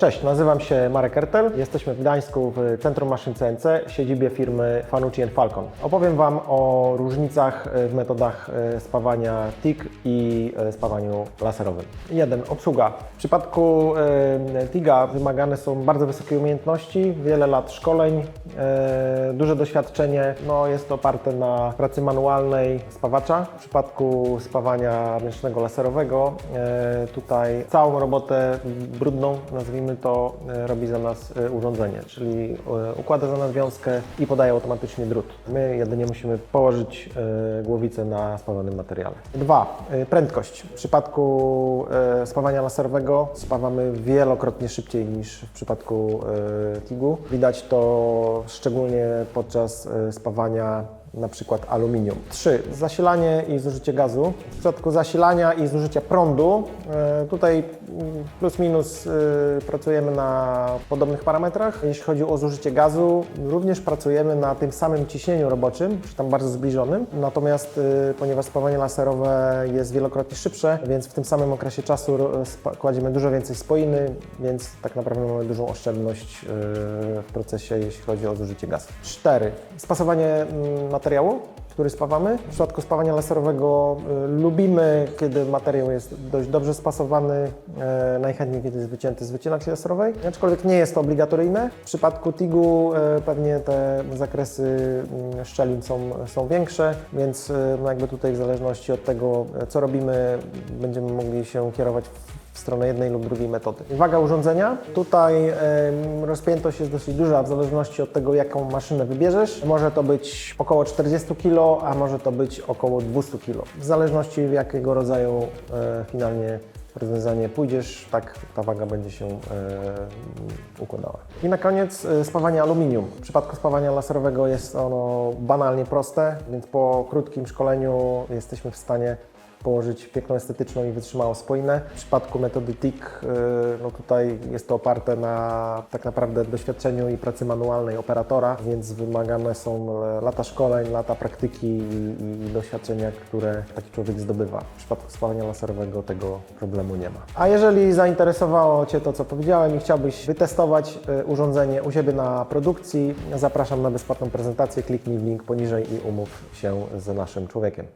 Cześć, nazywam się Marek Ertel. Jesteśmy w Gdańsku w Centrum Maszyn CNC, siedzibie firmy Fanucci Falcon. Opowiem Wam o różnicach w metodach e, spawania TIG i e, spawaniu laserowym. Jeden, obsługa. W przypadku e, TIGa wymagane są bardzo wysokie umiejętności, wiele lat szkoleń, e, duże doświadczenie. No, jest to oparte na pracy manualnej spawacza. W przypadku spawania ręcznego laserowego e, tutaj całą robotę brudną, nazwijmy to, e, robi za nas e, urządzenie, czyli e, układa za nas wiązkę i podaje automatycznie drut. My jedynie musimy położyć głowicę na spawanym materiale. Dwa, prędkość. W przypadku spawania laserowego spawamy wielokrotnie szybciej niż w przypadku TIG-u. Widać to szczególnie podczas spawania na przykład aluminium. 3. Zasilanie i zużycie gazu. W przypadku zasilania i zużycia prądu, e, tutaj plus minus e, pracujemy na podobnych parametrach. Jeśli chodzi o zużycie gazu, również pracujemy na tym samym ciśnieniu roboczym, czy tam bardzo zbliżonym. Natomiast e, ponieważ spawanie laserowe jest wielokrotnie szybsze, więc w tym samym okresie czasu kładziemy dużo więcej spoiny, więc tak naprawdę mamy dużą oszczędność w procesie, jeśli chodzi o zużycie gazu. 4. Spasowanie mm, materiału, który spawamy. W przypadku spawania laserowego y, lubimy, kiedy materiał jest dość dobrze spasowany, e, najchętniej kiedy jest wycięty z wycieraczki laserowej, aczkolwiek nie jest to obligatoryjne. W przypadku TIG-u e, pewnie te zakresy mm, szczelin są, są większe, więc no jakby tutaj w zależności od tego, co robimy, będziemy mogli się kierować w w stronę jednej lub drugiej metody. Waga urządzenia. Tutaj rozpiętość jest dosyć duża w zależności od tego, jaką maszynę wybierzesz. Może to być około 40 kg, a może to być około 200 kg. W zależności jakiego rodzaju e, finalnie rozwiązanie pójdziesz, tak ta waga będzie się e, układała. I na koniec e, spawanie aluminium. W przypadku spawania laserowego jest ono banalnie proste, więc po krótkim szkoleniu jesteśmy w stanie położyć piękną, estetyczną i wytrzymałą spoinę. W przypadku metody TIG, y, no tutaj jest to oparte na tak naprawdę doświadczeniu i pracy manualnej operatora, więc wymagane są e, lata szkoleń, lata praktyki i, i doświadczenia, które taki człowiek zdobywa. W przypadku spawania laserowego tego problemu nie ma. A jeżeli zainteresowało Cię to, co powiedziałem i chciałbyś wytestować y, urządzenie u siebie na produkcji, zapraszam na bezpłatną prezentację. Kliknij w link poniżej i umów się z naszym człowiekiem.